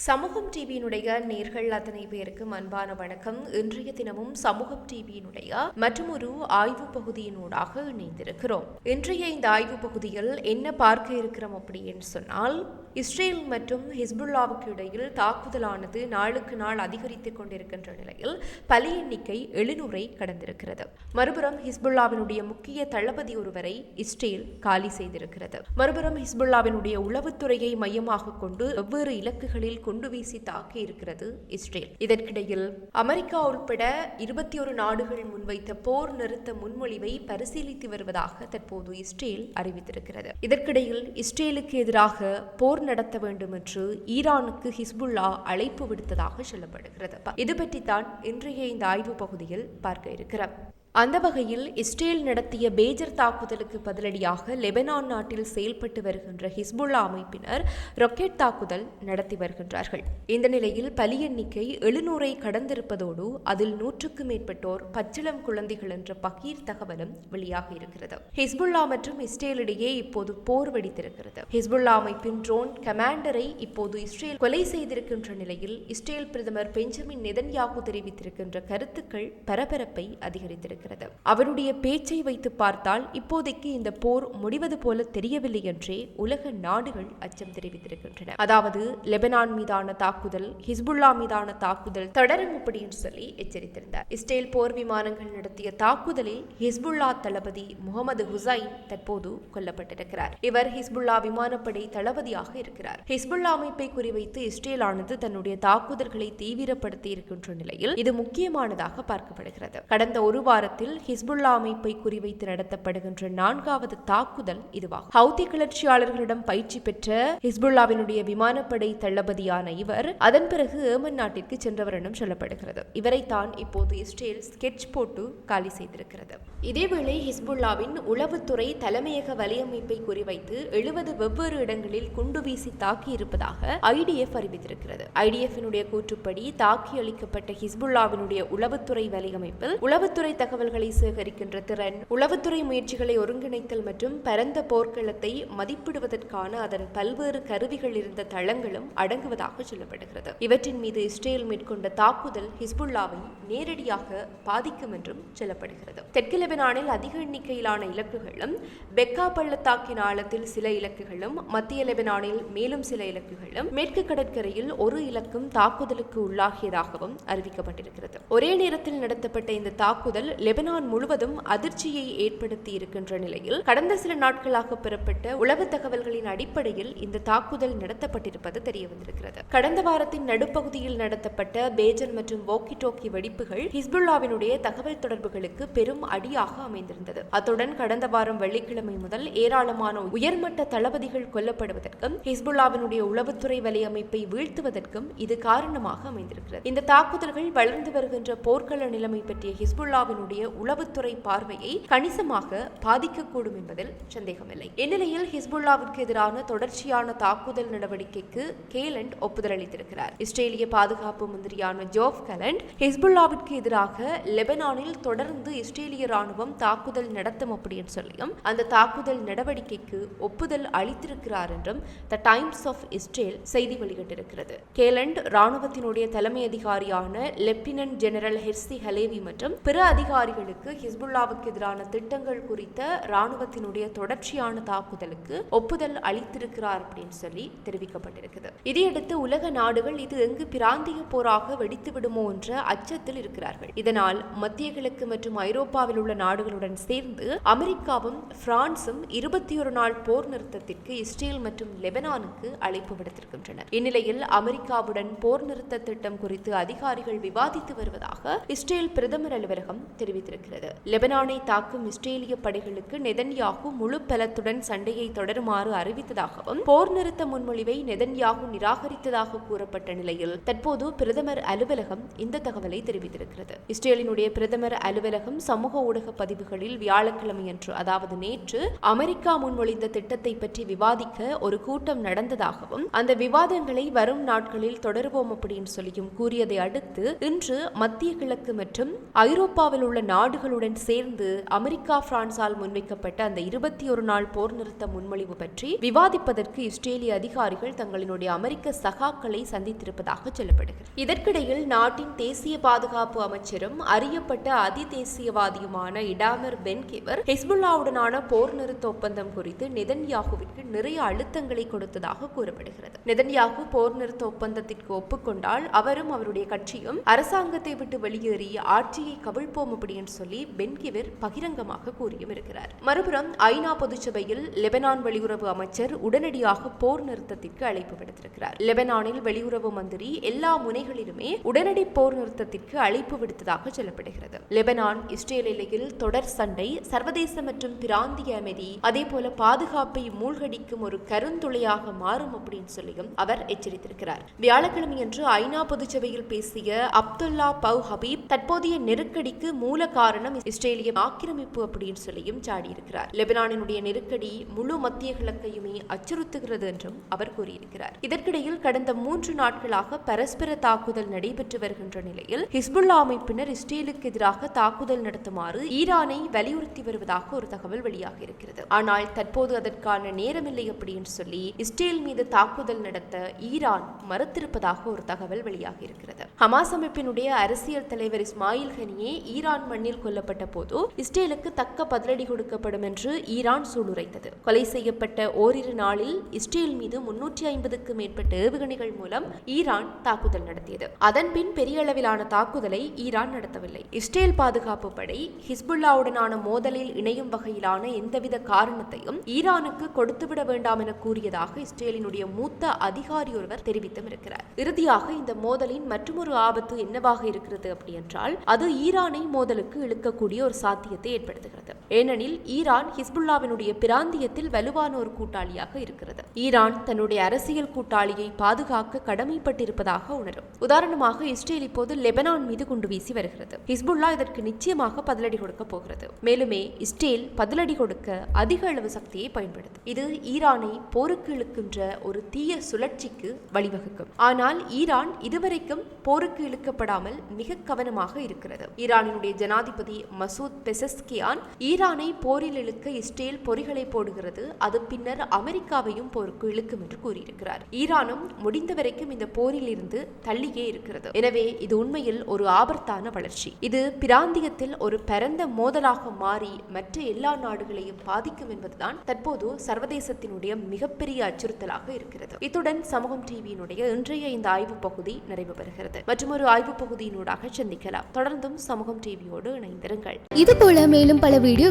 சமூகம் டிவியினுடைய நேர்கள் அத்தனை பேருக்கு அன்பான வணக்கம். இன்றைய தினமும் சமூகம் டிவியினுடைய மற்றும் ஒரு ஆய்வு பகுதியினூடாக இணைந்திருக்கிறோம். இன்றைய இந்த ஆய்வு பகுதியில் என்ன பார்க்க இருக்கிறோம் அப்படின்னு சொன்னால் இஸ்ரேல் மற்றும் ஹிஸ்புல்லாவுக்கு இடையில் தாக்குதலானது நாளுக்கு நாள் அதிகரித்துக் கொண்டிருக்கின்ற நிலையில் பலி எண்ணிக்கை எழுநூறை கடந்திருக்கிறது. மறுபுறம் ஹிஸ்புல்லாவினுடைய முக்கிய தளபதி ஒருவரை இஸ்ரேல் காலி செய்திருக்கிறது. மறுபுறம் ஹிஸ்புல்லாவினுடைய உளவுத்துறையை மையமாக கொண்டு வெவ்வேறு இலக்குகளில் குண்டு வீசி தாக்கி இருக்கிறது இஸ்ரேல். இதற்கிடையில் அமெரிக்கா உட்பட இருபத்தி ஒரு நாடுகள் முன்வைத்த போர் நிறுத்த முன்மொழிவை பரிசீலித்து வருவதாக தற்போது இஸ்ரேல் அறிவித்திருக்கிறது. இதற்கிடையில் இஸ்ரேலுக்கு எதிராக போர் நடத்த வேண்டும் என்று ஈரானுக்கு ஹிஸ்புல்லா அழைப்பு விடுத்ததாக சொல்லப்படுகிறது. இது பற்றித்தான் இன்றைய இந்த ஆய்வு பகுதியில் பார்க்க இருக்கிறோம். அந்த வகையில் இஸ்ரேல் நடத்திய பேஜர் தாக்குதலுக்கு பதிலடியாக லெபனான் நாட்டில் செயல்பட்டு வருகின்ற ஹிஸ்புல்லா அமைப்பினர் ராக்கெட் தாக்குதல் நடத்தி வருகின்றார்கள். இந்த நிலையில் பலி எண்ணிக்கை எழுநூறை கடந்திருப்பதோடு அதில் நூற்றுக்கு மேற்பட்டோர் பச்சிளம் குழந்தைகள் என்ற பகீர் தகவலும் வெளியாக இருக்கிறது. ஹிஸ்புல்லா மற்றும் இஸ்ரேலிடையே இப்போது போர் வெடித்திருக்கிறது. ஹிஸ்புல்லா அமைப்பின் ட்ரோன் கமாண்டரை இப்போது இஸ்ரேல் கொலை செய்திருக்கின்ற நிலையில் இஸ்ரேல் பிரதமர் பெஞ்சமின் நெதன்யாகு தெரிவித்திருக்கின்ற கருத்துக்கள் பரபரப்பை அதிகரித்திருக்கிறது. இருக்கிறது அவருடைய பேச்சை வைத்து பார்த்தால் இப்போதைக்கு இந்த போர் முடிவது போல தெரியவில்லை என்றே உலக நாடுகள் அச்சம் தெரிவித்திருக்கின்றன. அதாவது லெபனான் மீதான தாக்குதல் ஹிஸ்புல்லா மீதான தாக்குதல் தொடரும் அப்படின்னு சொல்லி எச்சரித்திருந்தார். இஸ்ரேல் போர் விமானங்கள் நடத்திய தாக்குதலில் ஹிஸ்புல்லா தளபதி முகமது ஹுசைன் தற்போது கொல்லப்பட்டிருக்கிறார். இவர் ஹிஸ்புல்லா விமானப்படை தளபதியாக இருக்கிறார். ஹிஸ்புல்லா அமைப்பை குறிவைத்து இஸ்ரேலானது தன்னுடைய தாக்குதல்களை தீவிரப்படுத்தி இருக்கின்ற நிலையில் இது முக்கியமானதாக பார்க்கப்படுகிறது. கடந்த ஒரு வாரத்தில் வாரத்தில் ஹிஸ்புல்லா அமைப்பை குறிவைத்து நடத்தப்படுகின்ற நான்காவது தாக்குதல் இதுவாகும். ஹவுதி கிளர்ச்சியாளர்களிடம் பயிற்சி பெற்ற ஹிஸ்புல்லாவினுடைய விமானப்படை தளபதியான இவர் அதன் பிறகு ஏமன் நாட்டிற்கு சென்றவர் என்றும் சொல்லப்படுகிறது. இவரைத்தான் இப்போது இஸ்ரேல் ஸ்கெட்ச் போட்டு காலி செய்திருக்கிறது. இதேவேளை ஹிஸ்புல்லாவின் உளவுத்துறை தலைமையக வலையமைப்பை குறிவைத்து எழுபது வெவ்வேறு இடங்களில் குண்டு வீசி தாக்கி இருப்பதாக ஐடிஎஃப் அறிவித்திருக்கிறது. ஐடிஎஃபினுடைய கூற்றுப்படி தாக்கி அளிக்கப்பட்ட ஹிஸ்புல்லாவினுடைய உளவுத்துறை வலையமைப்பில் உளவுத்துறை தகவல் தகவல்களை சேகரிக்கின்ற திறன் உளவுத்துறை முயற்சிகளை ஒருங்கிணைத்தல் மற்றும் பரந்த போர்க்களத்தை மதிப்பிடுவதற்கான அதன் பல்வேறு கருவிகள் இருந்த தளங்களும் அடங்குவதாக சொல்லப்படுகிறது. இவற்றின் மீது இஸ்ரேல் மேற்கொண்ட தாக்குதல் ஹிஸ்புல்லாவை நேரடியாக பாதிக்கும் என்றும் சொல்லப்படுகிறது. தெற்கு லெபனானில் அதிக எண்ணிக்கையிலான இலக்குகளும் பெக்கா பள்ளத்தாக்கின் ஆழத்தில் சில இலக்குகளும் மத்திய லெபனானில் மேலும் சில இலக்குகளும் மேற்கு கடற்கரையில் ஒரு இலக்கும் தாக்குதலுக்கு உள்ளாகியதாகவும் அறிவிக்கப்பட்டிருக்கிறது. ஒரே நேரத்தில் நடத்தப்பட்ட இந்த தாக்குதல் லெபனான் முழுவதும் அதிர்ச்சியை ஏற்படுத்தி இருக்கின்ற நிலையில் கடந்த சில நாட்களாக பெறப்பட்ட உளவு தகவல்களின் அடிப்படையில் இந்த தாக்குதல் நடத்தப்பட்டிருப்பது தெரிய வந்திருக்கிறது கடந்த வாரத்தின் நடுப்பகுதியில் நடத்தப்பட்ட பேஜர் மற்றும் வோக்கி டோக்கி வெடிப்புகள் ஹிஸ்புல்லாவினுடைய தகவல் தொடர்புகளுக்கு பெரும் அடியாக அமைந்திருந்தது. அத்துடன் கடந்த வாரம் வெள்ளிக்கிழமை முதல் ஏராளமான உயர்மட்ட தளபதிகள் கொல்லப்படுவதற்கும் ஹிஸ்புல்லாவினுடைய உளவுத்துறை வலையமைப்பை வீழ்த்துவதற்கும் இது காரணமாக அமைந்திருக்கிறது. இந்த தாக்குதல்கள் வளர்ந்து வருகின்ற போர்க்கள நிலைமை பற்றிய ஹிஸ்புல்லாவினுடைய உளவுத்துறை பார்வையை கணிசமாக பாதிக்கக்கூடும் என்பதில் சந்தேகமில்லை. இந்நிலையில் ஹிஸ்புல்லாவிற்கு எதிரான தொடர்ச்சியான தாக்குதல் நடவடிக்கைக்கு கேலண்ட் ஒப்புதல் அளித்திருக்கிறார் இஸ்ரேலிய பாதுகாப்பு மந்திரியான ஜோப் கலண்ட் ஹிஸ்புல்லாவிற்கு எதிராக லெபனானில் தொடர்ந்து இஸ்ரேலிய ராணுவம் தாக்குதல் நடத்தும் அப்படின்னு சொல்லியும் அந்த தாக்குதல் நடவடிக்கைக்கு ஒப்புதல் அளித்திருக்கிறார் என்றும் த டைம்ஸ் ஆஃப் இஸ்ரேல் செய்தி வெளியிட்டிருக்கிறது. கேலண்ட் ராணுவத்தினுடைய தலைமை அதிகாரியான லெப்டினன்ட் ஜெனரல் ஹெர்சி ஹலேவி மற்றும் பிற அதிகாரி அதிகாரிகளுக்கு ஹிஸ்புல்லாவுக்கு எதிரான திட்டங்கள் குறித்த ராணுவத்தினுடைய தொடர்ச்சியான தாக்குதலுக்கு ஒப்புதல் அளித்திருக்கிறார் அப்படின்னு சொல்லி தெரிவிக்கப்பட்டிருக்குது. இதையடுத்து உலக நாடுகள் இது எங்கு பிராந்திய போராக வெடித்து விடுமோ என்ற அச்சத்தில் இருக்கிறார்கள். இதனால் மத்திய கிழக்கு மற்றும் ஐரோப்பாவில் உள்ள நாடுகளுடன் சேர்ந்து அமெரிக்காவும் பிரான்சும் இருபத்தி ஒரு நாள் போர் நிறுத்தத்திற்கு இஸ்ரேல் மற்றும் லெபனானுக்கு அழைப்பு விடுத்திருக்கின்றனர். இந்நிலையில் அமெரிக்காவுடன் போர் நிறுத்த திட்டம் குறித்து அதிகாரிகள் விவாதித்து வருவதாக இஸ்ரேல் பிரதமர் அலுவலகம் தெரிவித்திருக்கிறது. லெபனானை தாக்கும் இஸ்ரேலிய படைகளுக்கு நெதன்யாகு முழு பலத்துடன் சண்டையை தொடருமாறு அறிவித்ததாகவும் போர் நிறுத்த முன்மொழிவை நெதன்யாகு நிராகரித்ததாக கூறப்பட்ட நிலையில் தற்போது பிரதமர் அலுவலகம் இந்த தகவலை தெரிவித்திருக்கிறது. இஸ்ரேலினுடைய பிரதமர் அலுவலகம் சமூக ஊடக பதிவுகளில் வியாழக்கிழமையன்று அதாவது நேற்று அமெரிக்கா முன்மொழிந்த திட்டத்தை பற்றி விவாதிக்க ஒரு கூட்டம் நடந்ததாகவும் அந்த விவாதங்களை வரும் நாட்களில் தொடருவோம் அப்படின்னு சொல்லியும் கூறியதை அடுத்து இன்று மத்திய கிழக்கு மற்றும் ஐரோப்பாவில் உள்ள நாடுகளுடன் சேர்ந்து அமெரிக்கா பிரான்சால் முன்வைக்கப்பட்ட அந்த இருபத்தி ஒரு நாள் போர் நிறுத்த முன்மொழிவு பற்றி விவாதிப்பதற்கு இஸ்ரேலிய அதிகாரிகள் தங்களினுடைய அமெரிக்க சகாக்களை சந்தித்திருப்பதாக சொல்லப்படுகிறது. இதற்கிடையில் நாட்டின் தேசிய பாதுகாப்பு அமைச்சரும் அறியப்பட்ட அதி தேசியவாதியுமான இடாமர் பென் கிவர் ஹிஸ்புல்லாவுடனான போர் நிறுத்த ஒப்பந்தம் குறித்து நெதன்யாகுவிற்கு நிறைய அழுத்தங்களை கொடுத்ததாக கூறப்படுகிறது. நெதன்யாகு போர் நிறுத்த ஒப்பந்தத்திற்கு ஒப்புக்கொண்டால் அவரும் அவருடைய கட்சியும் அரசாங்கத்தை விட்டு வெளியேறி ஆட்சியை கவிழ்ப்போம் அப்படின்னு சொல்லி பென்கிவிர் பகிரங்கமாக கூறியும் இருக்கிறார் மறுபுறம் ஐநா பொதுச்சபையில் லெபனான் வெளியுறவு அமைச்சர் உடனடியாக போர் நிறுத்தத்திற்கு அழைப்பு விடுத்திருக்கிறார். லெபனானில் வெளியுறவு மந்திரி எல்லா முனைகளிலுமே உடனடி போர் நிறுத்தத்திற்கு அழைப்பு விடுத்ததாக சொல்லப்படுகிறது. லெபனான் இஸ்ரேல் எல்லையில் தொடர் சண்டை சர்வதேச மற்றும் பிராந்திய அமைதி அதே போல பாதுகாப்பை மூழ்கடிக்கும் ஒரு கருந்துளையாக மாறும் அப்படின்னு சொல்லியும் அவர் எச்சரித்திருக்கிறார். வியாழக்கிழமையன்று ஐநா பொதுச்சபையில் பேசிய அப்துல்லா பவ் ஹபீப் தற்போதைய நெருக்கடிக்கு மூல காரணம் இஸ்ரேலிய ஆக்கிரமிப்பு அப்படின்னு சொல்லியும் சாடியிருக்கிறார். லெபனானினுடைய நெருக்கடி முழு மத்திய கிழக்கையுமே அச்சுறுத்துகிறது என்றும் அவர் கூறியிருக்கிறார். இதற்கிடையில் கடந்த மூன்று நாட்களாக பரஸ்பர தாக்குதல் நடைபெற்று வருகின்ற நிலையில் ஹிஸ்புல்லா அமைப்பினர் இஸ்ரேலுக்கு எதிராக தாக்குதல் நடத்துமாறு ஈரானை வலியுறுத்தி வருவதாக ஒரு தகவல் வெளியாக இருக்கிறது ஆனால் தற்போது அதற்கான நேரமில்லை அப்படின்னு சொல்லி இஸ்ரேல் மீது தாக்குதல் நடத்த ஈரான் மறுத்திருப்பதாக ஒரு தகவல் வெளியாக இருக்கிறது ஹமாஸ் அமைப்பினுடைய அரசியல் தலைவர் இஸ்மாயில் ஹனியே ஈரான் மண்ணில் கொல்லப்பட்ட போது இஸ்ரேலுக்கு தக்க பதிலடி கொடுக்கப்படும் என்று ஈரான் சூளுரைத்தது. கொலை செய்யப்பட்ட ஓரிரு நாளில் இஸ்ரேல் மீது முன்னூற்றி ஐம்பதுக்கு மேற்பட்ட ஏவுகணைகள் மூலம் ஈரான் தாக்குதல் நடத்தியது. அதன்பின் பெரிய அளவிலான தாக்குதலை ஈரான் நடத்தவில்லை. இஸ்ரேல் பாதுகாப்பு படை ஹிஸ்புல்லாவுடனான மோதலில் இணையும் வகையிலான எந்தவித காரணத்தையும் ஈரானுக்கு கொடுத்துவிட வேண்டாம் என கூறியதாக இஸ்ரேலினுடைய மூத்த அதிகாரி ஒருவர் தெரிவித்தும் இருக்கிறார் இறுதியாக இந்த மோதலின் மற்றொரு ஆபத்து என்னவாக இருக்கிறது அப்படி என்றால் அது ஈரானை மோதல் அவர்களுக்கு இழுக்கக்கூடிய ஒரு சாத்தியத்தை ஏற்படுத்துகிறது. ஏனெனில் ஈரான் ஹிஸ்புல்லாவினுடைய பிராந்தியத்தில் வலுவான ஒரு கூட்டாளியாக இருக்கிறது. ஈரான் தன்னுடைய அரசியல் கூட்டாளியை பாதுகாக்க கடமைப்பட்டிருப்பதாக உணரும். உதாரணமாக இஸ்ரேல் இப்போது லெபனான் மீது குண்டு வீசி வருகிறது. ஹிஸ்புல்லா இதற்கு நிச்சயமாக பதிலடி கொடுக்க போகிறது. மேலுமே இஸ்ரேல் பதிலடி கொடுக்க அதிக அளவு சக்தியை பயன்படுத்தும். இது ஈரானை போருக்கு இழுக்கின்ற ஒரு தீய சுழற்சிக்கு வழிவகுக்கும். ஆனால் ஈரான் இதுவரைக்கும் போருக்கு இழுக்கப்படாமல் மிக கவனமாக இருக்கிறது. ஈரானினுடைய ஜனாதிபதி மசூத் பெசஸ்கியான் ஈரான் ஈரானை போரில் இழுக்க இஸ்ரேல் பொறிகளை போடுகிறது. அது பின்னர் அமெரிக்காவையும் போருக்கு இழுக்கும் என்று கூறியிருக்கிறார். ஈரானும் முடிந்த வரைக்கும் இந்த போரில் இருந்து தள்ளியே இருக்கிறது. எனவே இது உண்மையில் ஒரு ஆபத்தான வளர்ச்சி. இது பிராந்தியத்தில் ஒரு பரந்த மோதலாக மாறி மற்ற எல்லா நாடுகளையும் பாதிக்கும் என்பதுதான் தற்போது சர்வதேசத்தினுடைய மிகப்பெரிய அச்சுறுத்தலாக இருக்கிறது. இத்துடன் சமூகம் டிவியினுடைய இன்றைய இந்த ஆய்வு பகுதி நிறைவு பெறுகிறது. மற்றும் ஒரு ஆய்வு பகுதியினூடாக சந்திக்கலாம். தொடர்ந்தும் சமூகம் டிவியோடு இணைந்திருங்கள். இது போல மேலும் பல வீடியோ